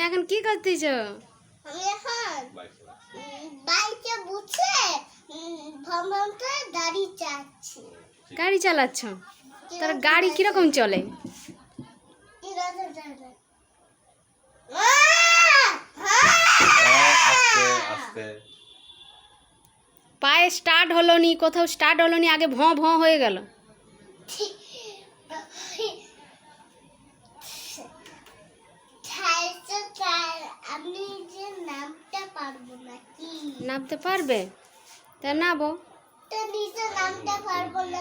তুমি এখন কি করতেছ? আমি এখন বাইক গাড়ি চাচ্ছি গাড়ি চালাচ্ছ? তার গাড়ি কীরকম চলে? পায়ে স্টার্ট হলো নি কোথাও স্টার্ট হলো নি আগে ভঁ ভঁ হয়ে গেল। খাইছে তার আমি যে নামটা পারব না কি নামতে পারবে? তা নাবো তো নিজে নামতে পারব না।